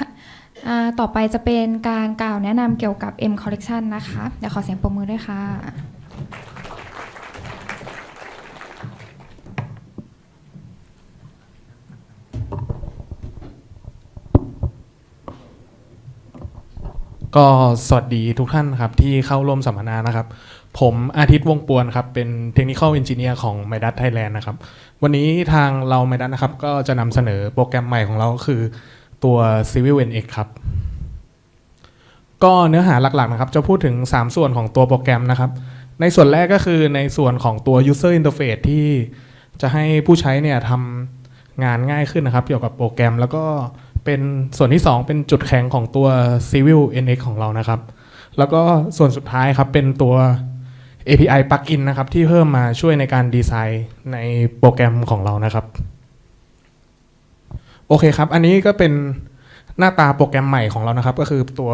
ค่ะต่อไปจะเป็นการกล่าวแนะนำเกี่ยวกับ M Collection นะคะ เดี๋ยวขอเสียงปรบมือด้วยค่ะ ก็สวัสดีทุกท่านครับที่เข้าร่วมสัมมนานะครับ ผมอาทิตย์วงปวนครับ เป็นเทคนิคอลเอนจิเนียร์ของ m มดัตไทยแลนด์นะครับ วันนี้ทางเรา m มดัตนะครับ ก็จะนำเสนอโปรแกรมใหม่ของเราก็คือ ตัว Civil NX ครับ ก็เนื้อหาหลักๆนะครับ จะพูดถึง 3 ส่วนของตัวโปรแกรมนะครับ ในส่วนแรกก็คือในส่วนของตัว user interface ที่จะให้ผู้ใช้เนี่ยทำงานง่ายขึ้นนะครับ เกี่ยวกับโปรแกรม แล้วก็เป็นส่วนที่ 2 เป็นจุดแข็งของตัว Civil NX ของเรานะครับ แล้วก็ส่วนสุดท้ายครับเป็นตัว API plugin นะครับที่เพิ่มมาช่วยในการดีไซน์ในโปรแกรมของเรานะครับ โอเคครับ อันนี้ก็เป็นหน้าตาโปรแกรมใหม่ของเรานะครับ ก็คือตัว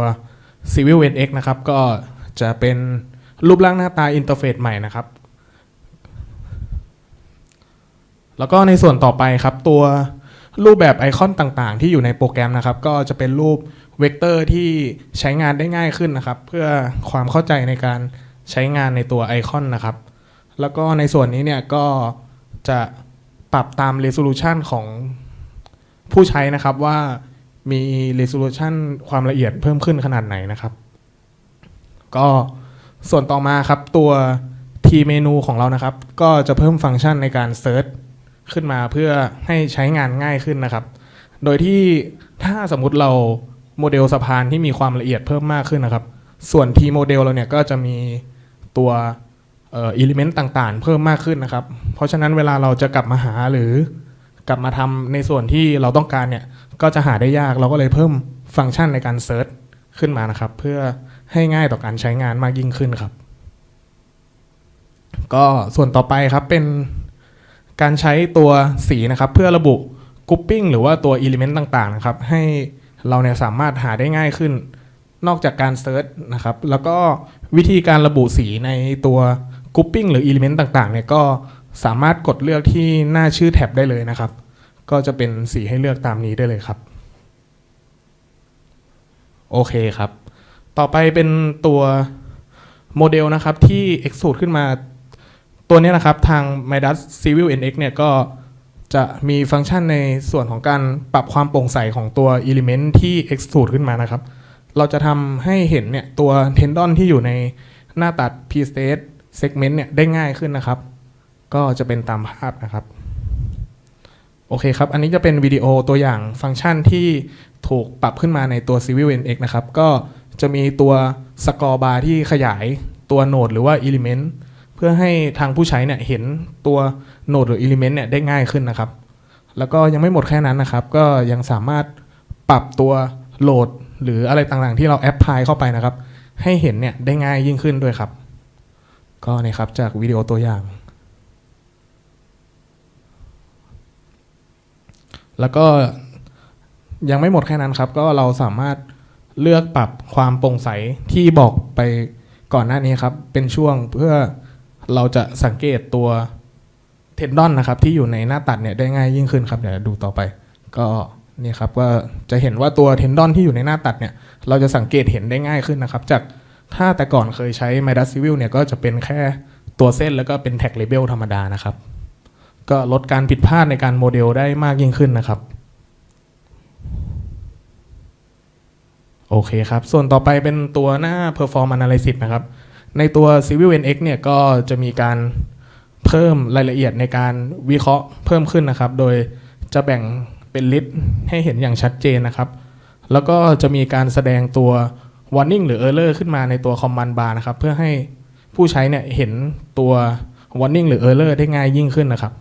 Civil NX นะครับ ก็จะเป็นรูปร่างหน้าตาอินเทอร์เฟซใหม่นะครับ แล้วก็ในส่วนต่อไปครับ ตัวรูปแบบไอคอนต่างๆ ที่อยู่ในโปรแกรมนะครับ ก็จะเป็นรูปเวกเตอร์ที่ใช้งานได้ง่ายขึ้นนะครับ เพื่อความเข้าใจในการใช้งานในตัวไอคอนนะครับ แล้วก็ในส่วนนี้เนี่ยก็จะปรับตาม resolution ของ ผู้ใช้นะครับว่ามี resolution ความละเอียดเพิ่มขึ้นขนาดไหนนะครับ ก็ส่วนต่อมาครับตัว T เมนูของเรานะครับ ก็จะเพิ่มฟังก์ชันในการ Search ขึ้นมาเพื่อให้ใช้งานง่ายขึ้นนะครับ โดยที่ถ้าสมมุติเราโมเดลสะพานที่มีความละเอียดเพิ่มมากขึ้นนะครับ ส่วน T โมเดลเราเนี่ยก็จะมีตัวเอ่ออิเลเมนต์ต่างๆ เพิ่มมากขึ้นนะครับ เพราะฉะนั้นเวลาเราจะกลับมาหาหรือ กลับมาทำในส่วนที่เราต้องการเนี่ยก็จะหาได้ยากเราก็เลยเพิ่มฟังก์ชันในการเซิร์ชขึ้นมานะครับ เพื่อให้ง่ายต่อการใช้งานมากยิ่งขึ้นครับ ก็ส่วนต่อไปครับเป็นการใช้ตัวสีนะครับ เพื่อระบุกรุ๊ปปิ้งหรือว่าตัวอิเลเมนต์ต่างๆนะครับ ให้เราเนี่ยสามารถหาได้ง่ายขึ้น นอกจากการเซิร์ชนะครับ แล้วก็วิธีการระบุสีในตัวกรุ๊ปปิ้งหรืออิเลเมนต์ต่างๆเนี่ยก็ สามารถกดเลือกที่หน้าชื่อแท็บได้เลยนะครับ ก็จะเป็นสีให้เลือกตามนี้ได้เลยครับ โอเคครับ ต่อไปเป็นตัวโมเดลนะครับที่ extrude ขึ้นมาตัวนี้นะครับทาง Midas Civil NX เนี่ยก็จะมีฟังก์ชันในส่วนของการปรับความโปร่งใสของตัว Element ที่ extrude ขึ้นมานะครับ เราจะทำให้เห็นเนี่ยตัว tendon ที่อยู่ในหน้าตัด P-state segment เนี่ยได้ง่ายขึ้นนะครับ ก็จะเป็นตามภาพนะครับ โอเคครับ อันนี้จะเป็นวิดีโอตัวอย่างฟังก์ชันที่ถูกปรับขึ้นมาในตัว Civil NX นะครับ ก็จะมีตัวสกอร์บาร์ที่ขยายตัวโนดหรือว่า Element เพื่อให้ทางผู้ใช้เนี่ยเห็นตัวโนดหรือ Element เนี่ยได้ง่ายขึ้นนะครับ แล้วก็ยังไม่หมดแค่นั้นนะครับ ก็ยังสามารถปรับตัวโหลดหรืออะไรต่างๆ ที่เราแอปพลายเข้าไปนะครับ ให้เห็นเนี่ยได้ง่ายยิ่งขึ้นด้วยครับ ก็นี่ครับจากวิดีโอตัวอย่าง แล้วก็ยังไม่หมดแค่นั้นครับ ก็เราสามารถเลือกปรับความโปร่งใสที่บอกไปก่อนหน้านี้ครับ เป็นช่วงเพื่อเราจะสังเกตตัวเทนดอนนะครับ ที่อยู่ในหน้าตัดเนี่ยได้ง่ายยิ่งขึ้นครับเดี๋ยวดูต่อไป ก็นี่ครับก็จะเห็นว่าตัวเทนดอนที่อยู่ในหน้าตัดเนี่ย เราจะสังเกตเห็นได้ง่ายขึ้นนะครับ จากถ้าแต่ก่อนเคยใช้ m i d a s Civil เนี่ยก็จะเป็นแค่ตัวเส้นแล้วก็เป็นแท็กเลเบลธรรมดานะครับ ก็ลดการผิดพลาดในการโมเดลได้มากยิ่งขึ้นนะครับ โอเคครับ ส่วนต่อไปเป็นตัวหน้า Perform Analysis นะครับ ในตัว Civil NX เนี่ยก็จะมีการเพิ่มรายละเอียดในการวิเคราะห์เพิ่มขึ้นนะครับ โดยจะแบ่งเป็นลิสต์ให้เห็นอย่างชัดเจนนะครับ แล้วก็จะมีการแสดงตัว warning หรือ error ขึ้นมาในตัว command bar นะครับ เพื่อให้ผู้ใช้เนี่ยเห็นตัว warning หรือ error ได้ง่ายยิ่งขึ้นนะครับ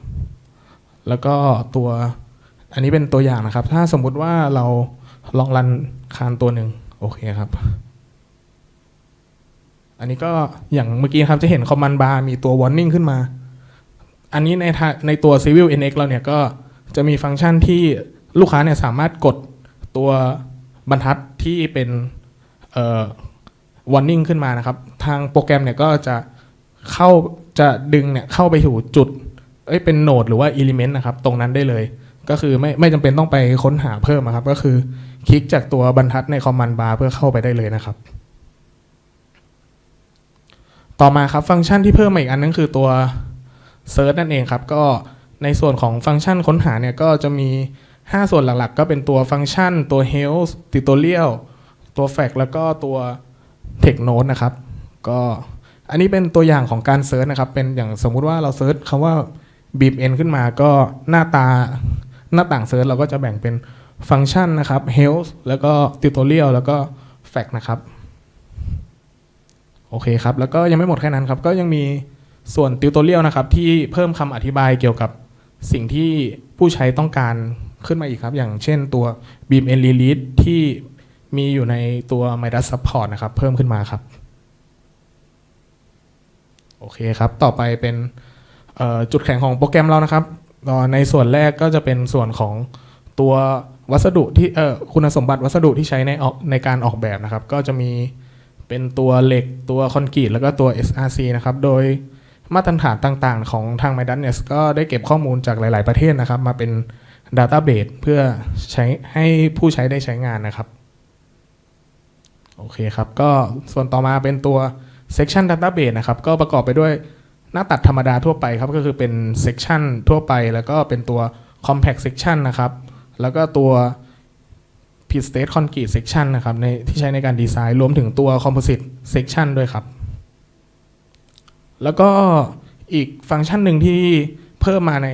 แล้วก็ตัวอันนี้เป็นตัวอย่างนะครับ ถ้าสมมุติว่าเราลองรันคานตัวหนึ่งโอเคครับ อันนี้ก็อย่างเมื่อกี้ครับจะเห็น command bar มีตัว warning ขึ้นมา อันนี้ในในตัว Civil NX เราเนี่ยก็จะมีฟังก์ชันที่ลูกค้าเนี่ยสามารถกดตัวบรรทัดที่เป็นเอ่อ warning ขึ้นมานะครับ ทางโปรแกรมเนี่ยก็จะเข้าจะดึงเนี่ยเข้าไปถูจุด เอ้ยเป็นโนดหรือว่า element นะครับ ตรงนั้นได้เลย ก็คือไม่ไม่จำเป็นต้องไปค้นหาเพิ่มอะครับ ก็คือคลิกจากตัวบรรทัดในคอมมานด์บาร์เพื่อเข้าไปได้เลยนะครับ ต่อมาครับฟังก์ชันที่เพิ่มมาอีกอันนึงคือตัว Search นั่นเองครับ ก็ในส่วนของฟังก์ชันค้นหาเนี่ยก็จะมี 5 ส่วนหลักๆ ก็เป็นตัวฟังก์ชัน ตัว Health Tutorial ตัว Fact แล้วก็ตัว Text Note นะครับ ก็อันนี้เป็นตัวอย่างของการเซิร์ชนะครับ เป็นอย่างสมมุติว่าเราเซิร์ชคำว่า beep n ขึ้นมาก็หน้าตาหน้าต่างเซิร์ชเราก็จะแบ่งเป็นฟังก์ชันนะครับ health แล้วก็ tutorial แล้วก็ fact นะครับ โอเคครับ แล้วก็ยังไม่หมดแค่นั้นครับ ก็ยังมีส่วน tutorial นะครับ ที่เพิ่มคำอธิบายเกี่ยวกับสิ่งที่ผู้ใช้ต้องการขึ้นมาอีกครับ อย่างเช่นตัว beam n release ที่มีอยู่ในตัว midas support นะครับ เพิ่มขึ้นมาครับ โอเคครับ ต่อไปเป็น จุดแข็งของโปรแกรมเรานะครับในส่วนแรกก็จะเป็นส่วนของตัววัสดุที่คุณสมบัติวัสดุที่ใช้ในกในการออกแบบนะครับ ก็จะมีเป็นตัวเหล็กตัวคอนกรีตแล้วก็ตัว SRC นะครับ โดยมาตรฐานต่างๆ ของทาง m y d a n e s ก็ได้เก็บข้อมูลจากหลาย ๆประเทศนะครับ มาเป็น Database เพื่อใช้ให้ผู้ใช้ได้ใช้งานนะครับ โอเคครับ ก็ส่วนต่อมาเป็นตัว section database นะครับ ก็ประกอบไปด้วย หน้าตัดธรรมดาทั่วไปครับก็คือเป็น section ทั่วไป แล้วก็เป็นตัว compact section นะครับ แล้วก็ตัว p state concrete section นะครับในที่ใช้ในการดีไซน์รวมถึงตัว composite section ด้วยครับ แล้วก็อีกฟังก์ชันหนึ่งที่เพิ่มมาใน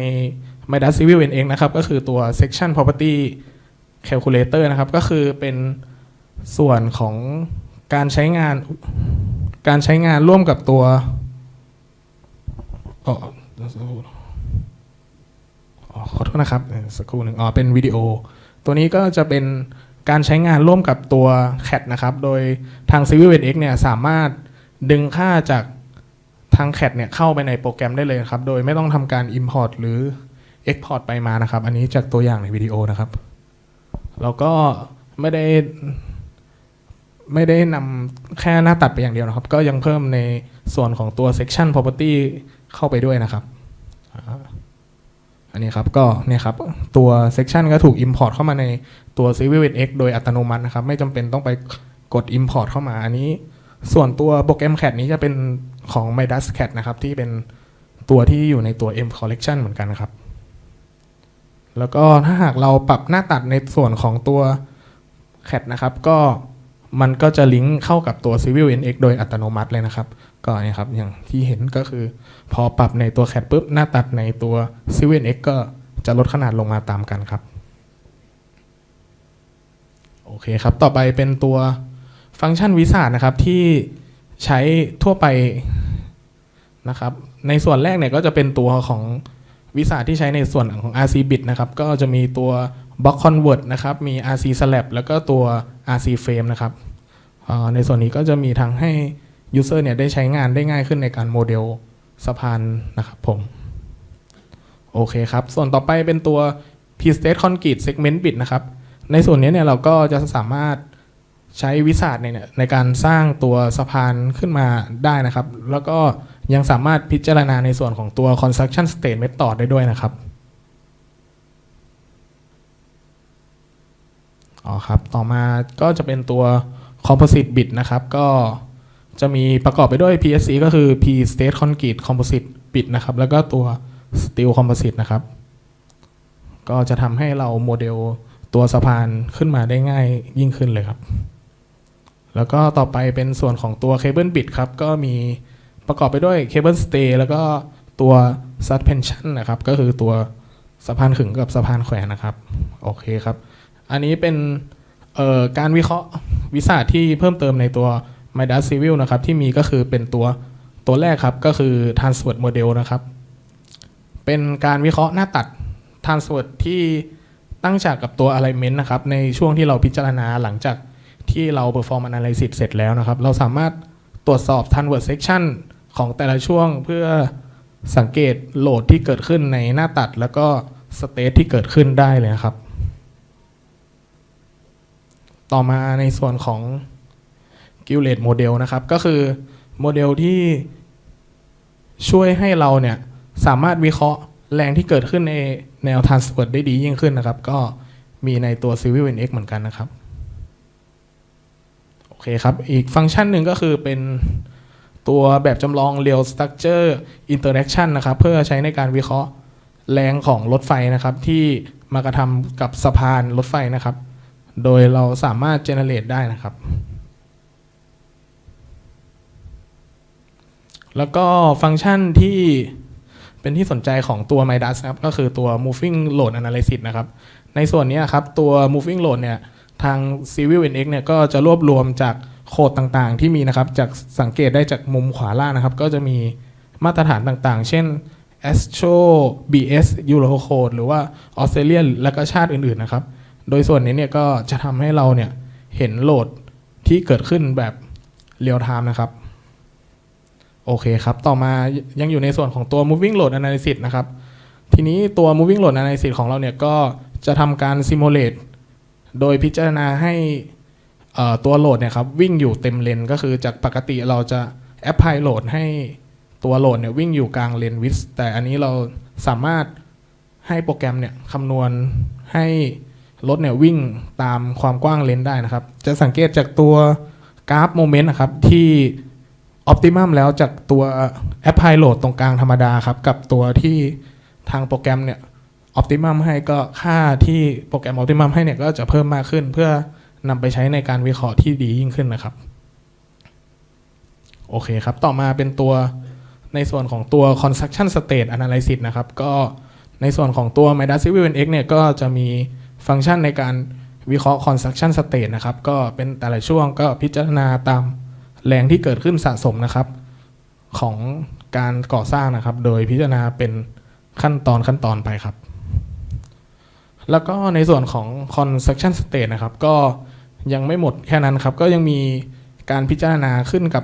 Midas Civil NX นะครับ ก็คือตัว section property calculator นะครับ ก็คือเป็นส่วนของการใช้งานการใช้งานร่วมกับตัว อ๋อขอโทษนะครับสักครู่หนึ่งอ๋อเป็นวิดีโอ ตัวนี้ก็จะเป็นการใช้งานร่วมกับตัว CAD นะครับ โดยทาง Civil X เนี่ยสามารถดึงค่าจากทาง CAD เนี่ยเข้าไปในโปรแกรมได้เลยครับ โดยไม่ต้องทำการ Import หรือ Export ไปมานะครับ อันนี้จากตัวอย่างในวิดีโอนะครับ แล้วก็ไม่ได้ไม่ได้นำแค่หน้าตัดไปอย่างเดียวนะครับ ก็ยังเพิ่มในส่วนของตัว section property เข้าไปด้วยนะครับ อันนี้ครับก็เนี่ยครับตัว section ก็ถูก import เข้ามาในตัว Civil NX โดยอัตโนมัตินะครับ ไม่จำเป็นต้องไปกด import เข้ามาอันนี้ ส่วนตัวโปรแกรม CAD นี้จะเป็นของ Midas CAD นะครับที่เป็นตัวที่อยู่ในตัว M collection เหมือนกันครับ แล้วก็ถ้าหากเราปรับหน้าตัดในส่วนของตัว CAD นะครับ ก็มันก็จะลิงก์เข้ากับตัว Civil NX โดยอัตโนมัติเลยนะครับ ก็นี่ครับอย่างที่เห็นก็คือ พอปรับในตัว CAD ปุ๊บ หน้าตัดในตัว Civil NX ก็จะลดขนาดลงมาตามกันครับ โอเคครับ ต่อไปเป็นตัวฟังก์ชันวิสานะครับที่ใช้ทั่วไปนะครับ ในส่วนแรกเนี่ยก็จะเป็นตัวของวิสาที่ใช้ในส่วนของ RC bit นะครับ ก็จะมีตัว Block Convert นะครับ มี RC Slab แล้วก็ตัว RC Frame นะครับ ในส่วนนี้ก็จะมีทางให้ User เนี่ยได้ใช้งานได้ง่ายขึ้นในการโมเดลสะพานนะครับผม โอเคครับ ส่วนต่อไปเป็นตัว P-State Concrete Segment Bit นะครับ ในส่วนนี้เนี่ยเราก็จะสามารถใช้วิสาเนี่ยในการสร้างตัวสะพานขึ้นมาได้นะครับ แล้วก็ยังสามารถพิจารณาในส่วนของตัว construction state method ได้ด้วยนะครับอ๋อครับ ต่อมาก็จะเป็นตัว composite bit นะครับ ก็ จะมีประกอบไปด้วย PSC ก็คือ P state concrete composite bit นะครับ แล้วก็ตัว steel composite นะครับ ก็จะทำให้เราโมเดลตัวสะพานขึ้นมาได้ง่ายยิ่งขึ้นเลยครับ แล้วก็ต่อไปเป็นส่วนของตัว cable bit ครับ ก็มีประกอบไปด้วย cable stay แล้วก็ตัว suspension นะครับ ก็คือตัวสะพานขึงกับสะพานแขวนนะครับ โอเคครับ อันนี้เป็นการวิเคราะห์วิสาที่เพิ่มเติมในตัว Midas Civil นะครับที่มีก็คือเป็นตัวตัวแรกครับก็คือ Transverse Model นะครับ เป็นการวิเคราะห์หน้าตัด Transverse ที่ตั้งฉากกับตัว Alignment นะครับ ในช่วงที่เราพิจารณาหลังจากที่เรา Perform Analysis เสร็จแล้วนะครับ เราสามารถตรวจสอบ Transverse Section ของแต่ละช่วงเพื่อสังเกตโหลดที่เกิดขึ้นในหน้าตัด แล้วก็สเตทที่เกิดขึ้นได้เลยนะครับ ต่อมาในส่วนของ g i l e d Model นะครับ ก็คือโมเดลที่ช่วยให้เราเนี่ยสามารถวิเคราะห์แรงที่เกิดขึ้นในแนว transport ได้ดียิ่งขึ้นนะครับ ก็มีในตัว Civil NX เหมือนกันนะครับ โอเคครับ อีกฟังก์ชันหนึ่งก็คือเป็นตัวแบบจำลอง Real Structure Interaction นะครับ เพื่อใช้ในการวิเคราะห์แรงของรถไฟนะครับ ที่มากระทำกับสะพานรถไฟนะครับ โดยเราสามารถ generate ได้นะครับ แล้วก็ฟังก์ชันที่เป็นที่สนใจของตัว Midas ครับ ก็คือตัว moving load analysis นะครับ ในส่วนนี้ครับ ตัว moving load เนี่ย ทาง Civil NX เนี่ย ก็จะรวบรวมจากโคดต่างๆ ที่มีนะครับ จากสังเกตได้จากมุมขวาล่างนะครับ ก็จะมีมาตรฐานต่างๆ เช่น Astro BS Eurocode หรือว่า Australian และก็ชาติอื่นๆ นะครับ โดยส่วนนี้เนี่ย ก็จะทำให้เราเนี่ย เห็นโหลดที่เกิดขึ้นแบบเรียลไทม์นะครับ โอเคครับ ต่อมายังอยู่ในส่วนของตัว moving load analysis นะครับ ทีนี้ตัว moving load analysis ของเราเนี่ยก็จะทำการ simulate โดยพิจารณาให้ตัวโหลดเนี่ยครับวิ่งอยู่เต็มเลนก็คือจากปกติเราจะ apply load ให้ตัวโหลดเนี่ยวิ่งอยู่กลางเลนวิสแต่อันนี้เราสามารถให้โปรแกรมเนี่ยคำนวณให้รถเนี่ยวิ่งตามความกว้างเลนได้นะครับ จะสังเกตจากตัวกราฟโมเมนต์นะครับที่ อ p ติมัมแล้วจากตัวแอปพลายโหลดตรงกลางธรรมดาครับ กับตัวที่ทางโปรแกรมเนี่ยอ p ติมัมให้ก็ค่าที่โปรแกรมอ p ติมัมให้เนี่ยก็จะเพิ่มมากขึ้น เพื่อนำไปใช้ในการวิเคราะห์ที่ดียิ่งขึ้นนะครับ โอเคครับ ต่อมาเป็นตัวในส่วนของตัว construction state analysis นะครับ ก็ในส่วนของตัว Midas Civil NX เนี่ยก็จะมีฟังก์ชันในการวิเคราะห์ construction state นะครับ ก็เป็นแต่ละช่วงก็พิจารณาตาม แรงที่เกิดขึ้นสะสมนะครับ ของการก่อสร้างนะครับ โดยพิจารณาเป็นขั้นตอนขั้นตอนไปครับ แล้วก็ในส่วนของ construction state นะครับ ก็ยังไม่หมดแค่นั้นครับ ก็ยังมีการพิจารณาขึ้นกับ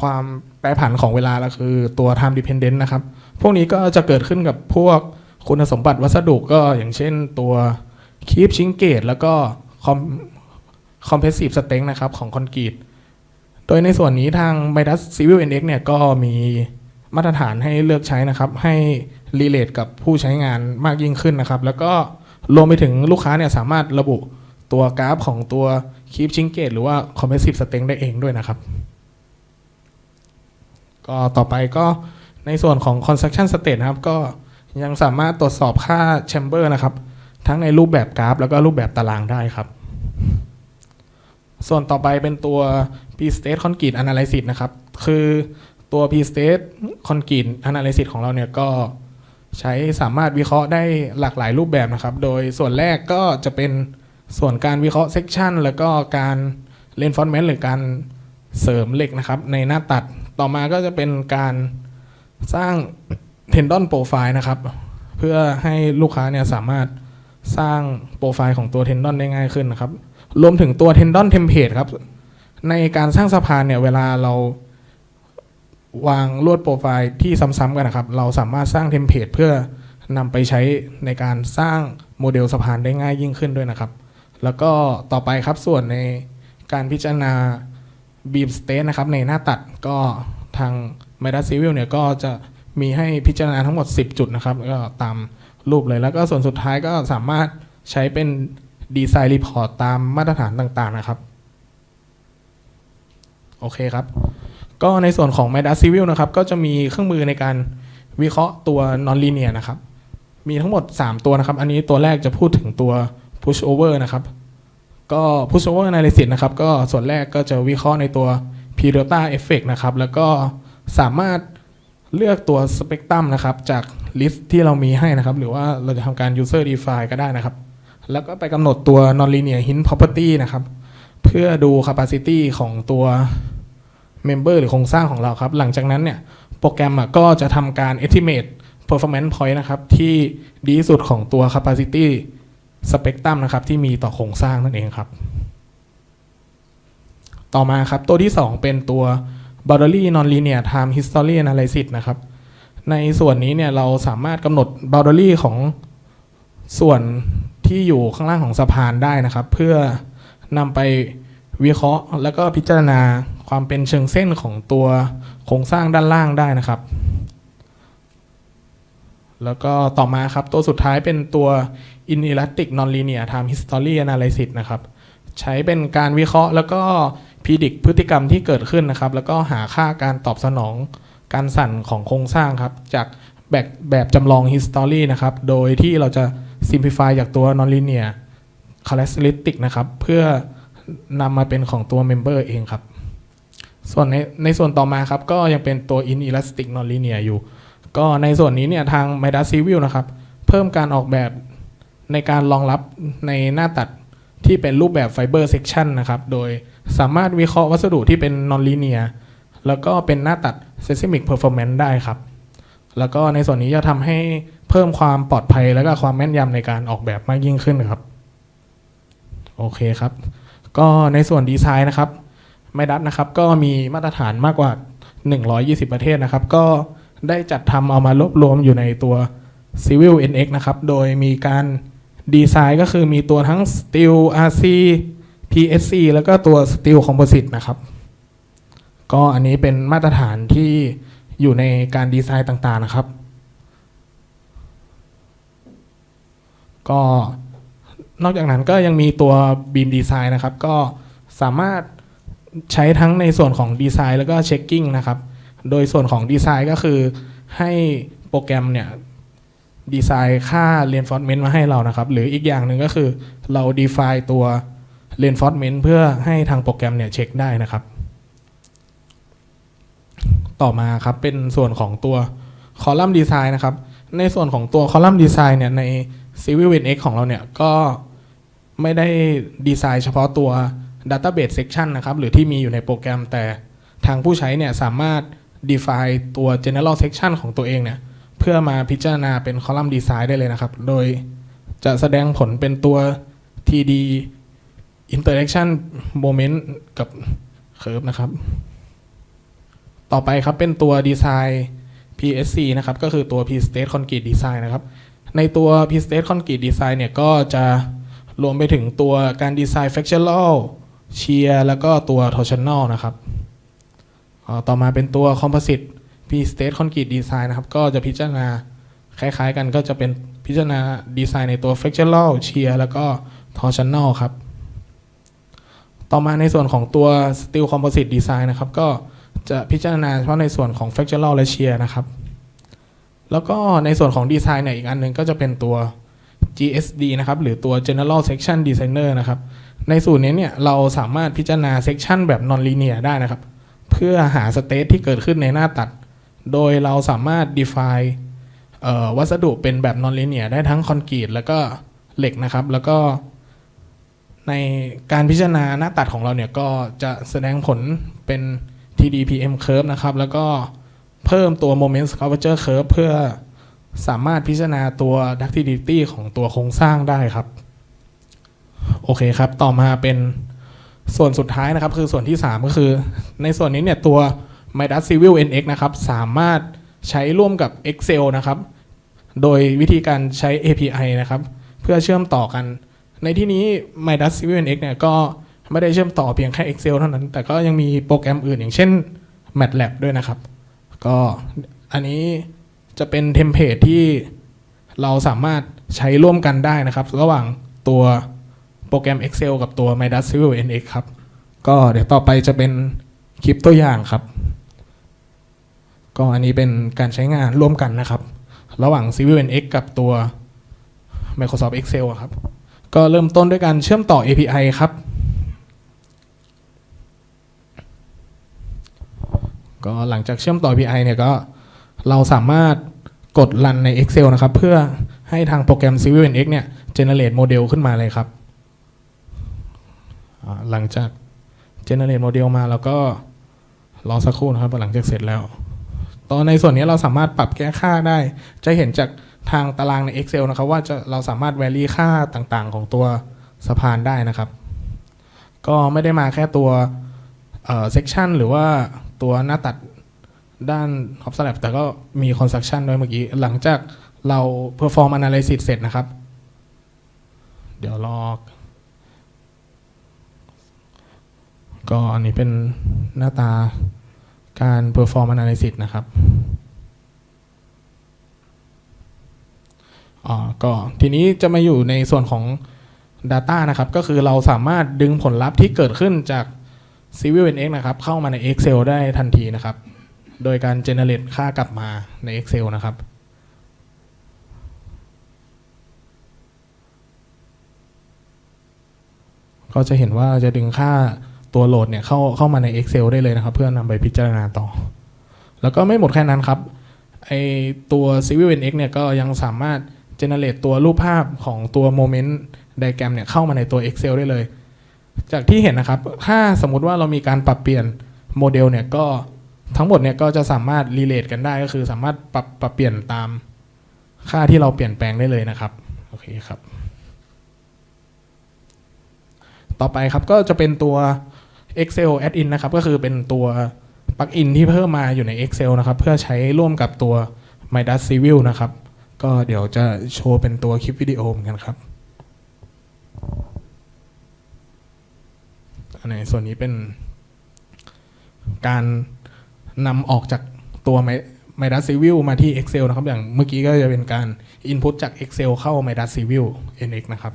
ความแปรผันของเวลาแล้วคือตัว time dependent นะครับ พวกนี้ก็จะเกิดขึ้นกับพวกคุณสมบัติวัสดุก็อย่างเช่นตัว keep shrinkage แล้วก็ com- compressive strength นะครับของคอนกรีต โดยในส่วนนี้ทาง Midas Civil NX เนี่ยก็มีมาตรฐานให้เลือกใช้นะครับ ให้รีเลทกับผู้ใช้งานมากยิ่งขึ้นนะครับ แล้วก็รวมไปถึงลูกค้าเนี่ยสามารถระบุตัวกราฟของตัว Keep s h i n k a g e หรือว่า Compressive s t r e n g ได้เองด้วยนะครับ ก็ต่อไปก็ในส่วนของ Construction State นะครับ ก็ยังสามารถตรวจสอบค่า Chamber นะครับ ทั้งในรูปแบบกราฟ แล้วก็รูปแบบตารางได้ครับ ส่วนต่อไปเป็นตัว P-State Concrete Analysis นะครับ คือตัว P-State Concrete Analysis ของเราเนี่ยก็ใช้สามารถวิเคราะห์ได้หลากหลายรูปแบบนะครับ โดยส่วนแรกก็จะเป็นส่วนการวิเคราะห์ section แล้วก็การ reinforcement หรือการเสริมเหล็กนะครับ ในหน้าตัดต่อมาก็จะเป็นการสร้าง tendon profile นะครับ เพื่อให้ลูกค้าเนี่ยสามารถสร้างโปรไฟล์ของตัว tendon ได้ง่ายขึ้นนะครับ รวมถึงตัว tendon template ครับ ในการสร้างสะพานเนี่ยเวลาเราวางลวดโปรไฟล์ที่ซ้ำๆกันนะครับ เราสามารถสร้างเทมเพลตเพื่อนำไปใช้ในการสร้างโมเดลสะพานได้ง่ายยิ่งขึ้นด้วยนะครับ แล้วก็ต่อไปครับส่วนในการพิจารณา beam state นะครับในหน้าตัดก็ทาง m i d a Civil เนี่ยก็จะมีให้พิจารณาทั้งหมด 10 จุดนะครับ ก็ตามรูปเลยแล้วก็ส่วนสุดท้ายก็สามารถใช้เป็นดีไซน์รีพอร์ตตามมาตรฐานต่างๆนะครับ โอเคครับ ก็ในส่วนของ m i d a Civil นะครับ ก็จะมีเครื่องมือในการวิเคราะห์ตัว non-linear นะครับ มีทั้งหมด 3 ตัวนะครับ อันนี้ตัวแรกจะพูดถึงตัว push over นะครับ ก็ push over analysis นะครับ ก็ส่วนแรกก็จะวิเคราะห์ในตัว p delta effect นะครับ แล้วก็สามารถเลือกตัว spectrum นะครับ จาก list ที่เรามีให้นะครับ หรือว่าเราจะทำการ user define ก็ได้นะครับ แล้วก็ไปกำหนดตัว non-linear hint property นะครับ เพื่อดู capacity ของตัว member หรือโครงสร้างของเราครับ หลังจากนั้นเนี่ยโปรแกรมก็จะทำการ estimate performance point นะครับที่ดีสุดของตัว capacity spectrum นะครับที่มีต่อโครงสร้างนั่นเองครับ ต่อมาครับตัวที่ 2 เป็นตัว boundary nonlinear time history analysis นะครับ ในส่วนนี้เนี่ยเราสามารถกำหนด boundary ของส่วนที่อยู่ข้างล่างของสะพานได้นะครับ เพื่อนำไปวิเคราะห์ แล้วก็พิจารณา ความเป็นเชิงเส้นของตัวโครงสร้างด้านล่างได้นะครับ แล้วก็ต่อมาครับตัวสุดท้ายเป็นตัว inelastic nonlinear time history analysis นะครับ ใช้เป็นการวิเคราะห์แล้วก็พิดิกพฤติกรรมที่เกิดขึ้นนะครับ แล้วก็หาค่าการตอบสนองการสั่นของโครงสร้างครับ จากแบบแบบจำลอง history นะครับ โดยที่เราจะ simplify จากตัว nonlinear characteristic นะครับ เพื่อนำมาเป็นของตัว member เองครับ ส่วนในในส่วนต่อมาครับก็ยังเป็นตัว inelastic nonlinear อยู่ ก็ในส่วนนี้เนี่ยทาง m i d a Civil นะครับ เพิ่มการออกแบบในการรองรับในหน้าตัดที่เป็นรูปแบบไฟเบอร์เซ c ชันนะครับ โดยสามารถวิเคราะห์วัสดุที่เป็น non-linear แล้วก็เป็นหน้าตัด seismic performance ได้ครับ แล้วก็ในส่วนนี้จะทำให้เพิ่มความปลอดภัยและก็ความแม่นยำในการออกแบบมากยิ่งขึ้นครับ โอเคครับ ก็ในส่วนดีไซน์นะครับ ไม่ดับนะครับ ก็มีมาตรฐานมากกว่า 120 ประเทศนะครับ ก็ได้จัดทำเอามารวบรวมอยู่ในตัว Civil NX นะครับ โดยมีการดีไซน์ก็คือมีตัวทั้ง Steel RC PSC แล้วก็ตัว Steel Composite นะครับ ก็อันนี้เป็นมาตรฐานที่อยู่ในการดีไซน์ต่างๆนะครับ ก็นอกจากนั้นก็ยังมีตัว Beam Design นะครับ ก็สามารถ ใช้ทั้งในส่วนของดีไซน์แล้วก็เช็คกิ้งนะครับ โดยส่วนของดีไซน์ก็คือให้โปรแกรมเนี่ยดีไซน์ค่า reinforcement มาให้เรานะครับ หรืออีกอย่างหนึ่งก็คือเรา define ตัว reinforcement เพื่อให้ทางโปรแกรมเนี่ยเช็คได้นะครับ ต่อมาครับเป็นส่วนของตัว column design นะครับ ในส่วนของตัว column design เนี่ยใน Civil NX ของเราเนี่ยก็ไม่ได้ดีไซน์เฉพาะตัว database section นะครับ หรือที่มีอยู่ในโปรแกรมแต่ทางผู้ใช้เนี่ยสามารถ define ตัว general section ของตัวเองเนี่ยเพื่อมาพิจารณาเป็น column design ได้เลยนะครับ โดยจะแสดงผลเป็นตัว TD interaction moment กับ curve นะครับ ต่อไปครับเป็นตัวดีไซน์ PSC นะครับ ก็คือตัว P-State Concrete Design นะครับ ในตัว P-State Concrete Design เนี่ยก็จะรวมไปถึงตัวการดีไซน์ f ฟ c t u r a l Fractional Shear แล้วก็ตัว Torsional นะครับต่อมาเป็นตัว Composite P-State Concrete Design นะครับ ก็จะพิจารณาคล้ายๆกันก็จะเป็นพิจารณาดีไซน์ในตัว Fractional Shear แล้วก็ Torsional ครับ ต่อมาในส่วนของตัว Steel Composite Design นะครับ ก็จะพิจารณาเฉพาะในส่วนของ fractional และ shear นะครับ แล้วก็ในส่วนของดีไซน์เนี่ยอีกอันหนึ่งก็จะเป็นตัว GSD นะครับ หรือตัว General Section Designer นะครับ ในส่วนนี้เนี่ยเราสามารถพิจารณา section แบบ non-linear ได้นะครับ เพื่อหา state ที่เกิดขึ้นในหน้าตัด โดยเราสามารถ define วัสดุเป็นแบบ non-linear ได้ทั้งคอนกรีตแล้วก็เหล็กนะครับ แล้วก็ ในการพิจารณาหน้าตัดของเราเนี่ยก็จะแสดงผลเป็น TDPM curve นะครับ แล้วก็เพิ่มตัว moment curvature curve เพื่อสามารถพิจารณาตัว ductility ของตัวโครงสร้างได้ครับ โอเคครับ ต่อมาเป็นส่วนสุดท้ายนะครับ คือส่วนที่ 3 ก็คือ ในส่วนนี้เนี่ยตัว Midas Civil NX นะครับ สามารถใช้ร่วมกับ Excel นะครับ โดยวิธีการใช้ API นะครับ เพื่อเชื่อมต่อกัน ในที่นี้ Midas Civil NX เนี่ยก็ไม่ได้เชื่อมต่อเพียงแค่ Excel เท่านั้น แต่ก็ยังมีโปรแกรมอื่นอย่างเช่น MATLAB ด้วยนะครับ ก็อันนี้จะเป็นเทมเพลตที่เราสามารถใช้ร่วมกันได้นะครับ ระหว่างตัว โปรแกรม Excel กับตัว Midas Civil NX ครับ ก็เดี๋ยวต่อไปจะเป็นคลิปตัวอย่างครับ ก็อันนี้เป็นการใช้งานร่วมกันนะครับ ระหว่าง Civil NX กับตัว Microsoft Excel ครับ ก็เริ่มต้นด้วยการเชื่อมต่อ API ครับ ก็หลังจากเชื่อมต่อ API เนี่ยก็เราสามารถกดรันใน Excel นะครับ เพื่อให้ทางโปรแกรม Civil NX เนี่ย generate โมเดลขึ้นมาเลยครับ หลังจาก generate โมเดลมาแล้วก็รอสักครู่นะครับหลังจากเสร็จแล้วตอนในส่วนนี้เราสามารถปรับแก้ค่าได้ จะเห็นจากทางตารางใน Excel นะครับ ว่าจะเราสามารถ vary ค่าต่างๆ ของตัวสะพานได้นะครับ ก็ไม่ได้มาแค่ตัวเอ่อ section หรือว่าตัวหน้าตัดด้าน top slab แต่ก็มี construction ด้วยเมื่อกี้ หลังจากเรา perform analysis เสร็จนะครับ เดี๋ยวรอ ก็อันนี้เป็นหน้าตาการ perform analysis นะครับอ่าก็ทีนี้จะมาอยู่ในส่วนของ Data นะครับ ก็คือเราสามารถดึงผลลัพธ์ที่เกิดขึ้นจาก Civil NX นะครับ เข้ามาใน Excel ได้ทันทีนะครับ โดยการ generate ค่ากลับมาใน Excel นะครับก็จะเห็นว่าจะดึงค่า ตัวโหลดเนี่ยเข้าเข้ามาใน Excel ได้เลยนะครับ เพื่อนำไปพิจารณาต่อ แล้วก็ไม่หมดแค่นั้นครับไอตัว Civil NX เนี่ยก็ยังสามารถ generate ตัวรูปภาพของตัว Moment Diagram เนี่ยเข้ามาในตัว Excel ได้เลย จากที่เห็นนะครับ ถ้าสมมุติว่าเรามีการปรับเปลี่ยนโมเดลเนี่ยก็ทั้งหมดเนี่ยก็จะสามารถ relate กันได้ก็คือสามารถปรับปรับเปลี่ยนตามค่าที่เราเปลี่ยนแปลงได้เลยนะครับโอเคครับ ต่อไปครับก็จะเป็นตัว Excel Add-in นะครับก็คือเป็นตัวปลั๊กอินที่เพิ่มมาอยู่ใน Excel นะครับ เพื่อใช้ร่วมกับตัว Midas Civil นะครับ ก็เดี๋ยวจะโชว์เป็นตัวคลิปวิดีโอเหมือนกันครับอันไหนส่วนนี้เป็นการนำออกจากตัว Midas Civil มาที่ Excel นะครับ อย่างเมื่อกี้ก็จะเป็นการ Input จาก Excel เข้า Midas Civil NX นะครับ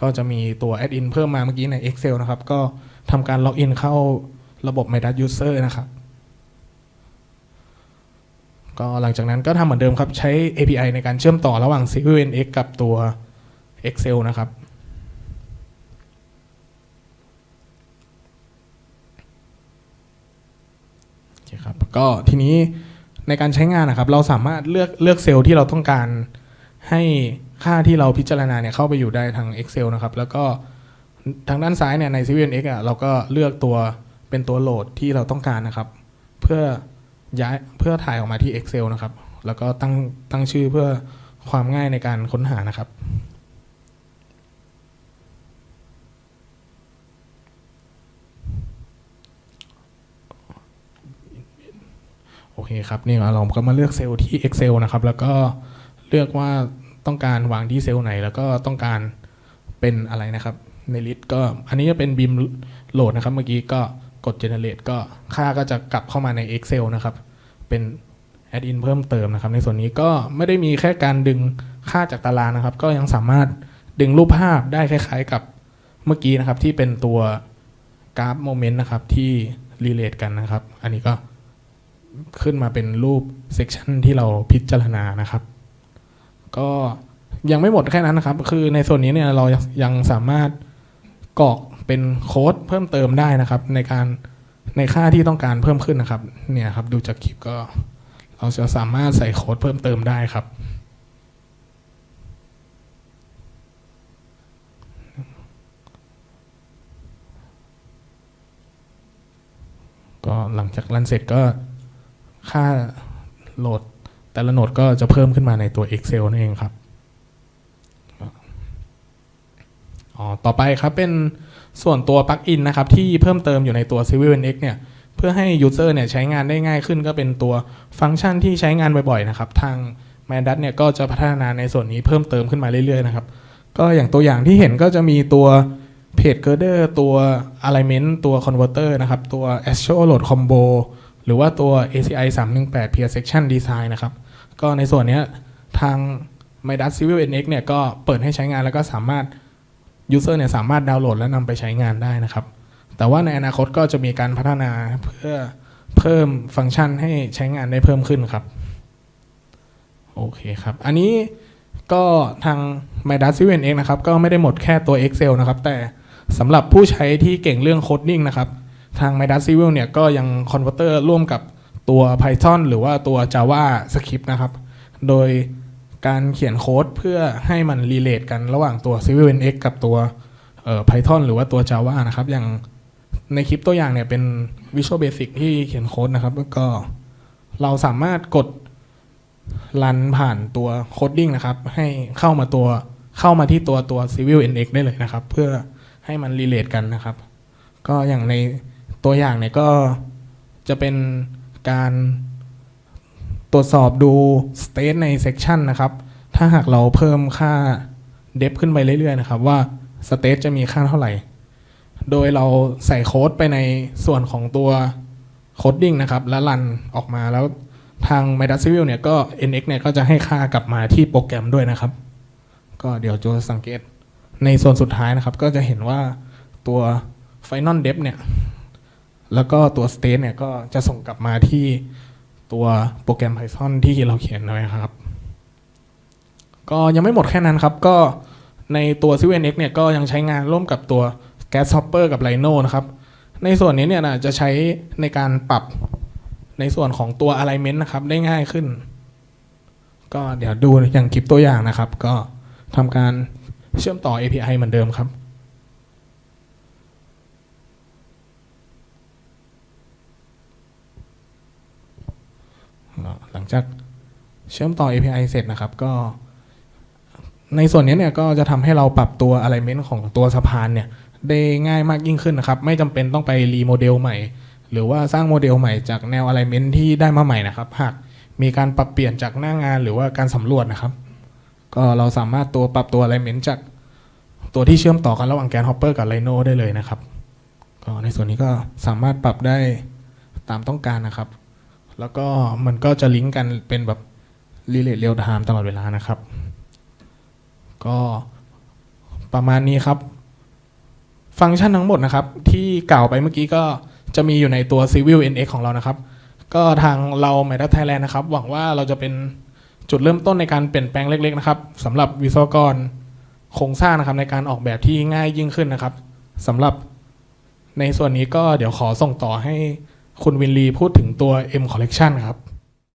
ก็จะมีตัว Add-in เพิ่มมาเมื่อกี้ใน Excel นะครับ ก็ ทำการล็อกอินเข้าระบบ Midas User นะครับ ก็หลังจากนั้นก็ทำเหมือนเดิมครับ ใช้ API ในการเชื่อมต่อระหว่าง CVNX กับตัว Excel นะครับโอเคครับก็ทีนี้ในการใช้งานนะครับ เราสามารถเลือกเลือกเซลล์ที่เราต้องการให้ค่าที่เราพิจารณาเนี่ยเข้าไปอยู่ได้ทาง Excel นะครับ แล้วก็ ทางด้านซ้ายเนี่ยใน c v n x อะเราก็เลือกตัวเป็นตัวโหลดที่เราต้องการนะครับ เพื่อย้ายเพื่อถ่ายออกมาที่ Excel นะครับ แล้วก็ตั้งตั้งชื่อเพื่อความง่ายในการค้นหานะครับ โอเคครับ นี่เราก็มาเลือกเซลล์ที่ Excel นะครับ แล้วก็เลือกว่าต้องการวางที่เซลล์ไหน แล้วก็ต้องการเป็นอะไรนะครับ ในลิสต์ก็อันนี้จะเป็นบีมโหลดนะครับ เมื่อกี้ก็กด generate ก็ค่าก็จะกลับเข้ามาใน Excel นะครับ เป็น add in เพิ่มเติมนะครับ ในส่วนนี้ก็ไม่ได้มีแค่การดึงค่าจากตารางนะครับ ก็ยังสามารถดึงรูปภาพได้คล้ายๆกับเมื่อกี้นะครับ ที่เป็นตัวกราฟโมเมนต์นะครับที่ relate กันนะครับ อันนี้ก็ขึ้นมาเป็นรูปเซกชันที่เราพิจารณานะครับ ก็ยังไม่หมดแค่นั้นนะครับ คือในส่วนนี้เนี่ยเรายังสามารถ กรอกเป็นโค้ดเพิ่มเติมได้นะครับ ในการในค่าที่ต้องการเพิ่มขึ้นนะครับเนี่ยครับดูจากคลิปก็เราจะสามารถใส่โค้ดเพิ่มเติมได้ครับ ก็หลังจากรันเสร็จก็ค่าโหลดแต่ละโหนดก็จะเพิ่มขึ้นมาในตัว Excel นั่นเองครับ อ๋อต่อไปครับเป็นส่วนตัวปลั๊กอินนะครับที่เพิ่มเติมอยู่ในตัว Civil NX เนี่ยเพื่อให้ User เนี่ยใช้งานได้ง่ายขึ้นก็เป็นตัวฟังก์ชันที่ใช้งานบ่อยๆนะครับทาง m a n d a t เนี่ยก็จะพัฒนาในส่วนนี้เพิ่มเติมขึ้นมาเรื่อยๆนะครับก็อย่างตัวอย่างที่เห็นก็จะมีตัว Page Girder ตัว Alignment ตัว Converter นะครับตัว Astro Load Combo หรือว่าตัว ACI 318 Peer Section Design นะครับก็ในส่วนนี้ทาง Midas Civil NX เนี่ยก็เปิดให้ใช้งานแล้วก็สามารถ User เนี่ยสามารถดาวน์โหลดและนำไปใช้งานได้นะครับ แต่ว่าในอนาคตก็จะมีการพัฒนาเพื่อเพิ่มฟังก์ชันให้ใช้งานได้เพิ่มขึ้นครับโอเคครับ อันนี้ก็ทาง Midas Civil NX นะครับ ก็ไม่ได้หมดแค่ตัว Excel นะครับ แต่สำหรับผู้ใช้ที่เก่งเรื่องโคดดิ้งนะครับ ทาง Midas 7เนี่ยก็ยังคอนเวอร์เตอร์ร่วมกับตัว Python หรือว่าตัว Java Script นะครับ โดย การเขียนโค้ดเพื่อให้มัน relate กันระหว่างตัว CVNX กับตัวเอ่อ Python หรือว่าตัว Java นะครับ อย่างในคลิปตัวอย่างเนี่ยเป็น Visual Basic ที่เขียนโค้ดนะครับ แล้วก็เราสามารถกดรันผ่านตัวโคดดิ้งนะครับ ให้เข้ามาตัวเข้ามาที่ตัวตัว Civil NX ได้เลยนะครับ เพื่อให้มัน relate กันนะครับ ก็อย่างในตัวอย่างเนี่ยก็จะเป็นการ ตรวจสอบดู state ใน section นะครับ ถ้าหากเราเพิ่มค่า depth ขึ้นไปเรื่อยๆนะครับ ว่า state จะมีค่าเท่าไหร่ โดยเราใส่โค้ดไปในส่วนของตัว coding นะครับ แล้วรันออกมาแล้วทาง m y d a s Civil เนี่ยก็ NX เนี่ยก็จะให้ค่ากลับมาที่โปรแกรมด้วยนะครับ ก็เดี๋ยวจะสังเกตในส่วนสุดท้ายนะครับ ก็จะเห็นว่าตัว Final Depth เนี่ย แล้วก็ตัว State เนี่ยก็จะส่งกลับมาที่ ตัวโปรแกรม Python ที่เราเขียนไว้ครับ ก็ยังไม่หมดแค่นั้นครับ ก็ในตัว Civil NX เนี่ยก็ยังใช้งานร่วมกับตัว Grasshopper กับ Rhino นะครับ ในส่วนนี้เนี่ยนะจะใช้ในการปรับในส่วนของตัว alignment นะครับ ได้ง่ายขึ้น ก็เดี๋ยวดูอย่างคลิปตัวอย่างนะครับ ก็ทำการเชื่อมต่อ API เหมือนเดิมครับ หลังจากเชื่อมต่อ API เสร็จนะครับก็ ในส่วนนี้เนี่ยก็จะทำให้เราปรับตัว alignment ของตัวสะพานเนี่ยได้ง่ายมากยิ่งขึ้นนะครับ ไม่จำเป็นต้องไปรีโมเดลใหม่ หรือว่าสร้างโมเดลใหม่จากแนว alignment ที่ได้มาใหม่นะครับ หากมีการปรับเปลี่ยนจากหน้างานหรือว่าการสำรวจนะครับ ก็เราสามารถตัวปรับตัว alignment จากตัวที่เชื่อมต่อกันระหว่างแกน hopper กับ Rhino ได้เลยนะครับก็ในส่วนนี้ก็สามารถปรับได้ตามต้องการนะครับ แล้วก็มันก็จะลิงก์กันเป็นแบบ relate real time ตลอดเวลานะครับ ก็ประมาณนี้ครับ ฟังก์ชันทั้งหมดนะครับ ที่กล่าวไปเมื่อกี้ก็จะมีอยู่ในตัว Civil NX ของเรานะครับ ก็ทางเรา m y d a t Thailand นะครับ หวังว่าเราจะเป็นจุดเริ่มต้นในการเปลี่ยนแปลงเล็ก ๆ นะครับสำหรับวิศวกรโครงสร้างนะครับในการออกแบบที่ง่ายยิ่งขึ้นนะครับสำหรับในส่วนนี้ก็เดี๋ยวขอส่งต่อให้ คุณวินลีพูดถึงตัว M Collection ครับ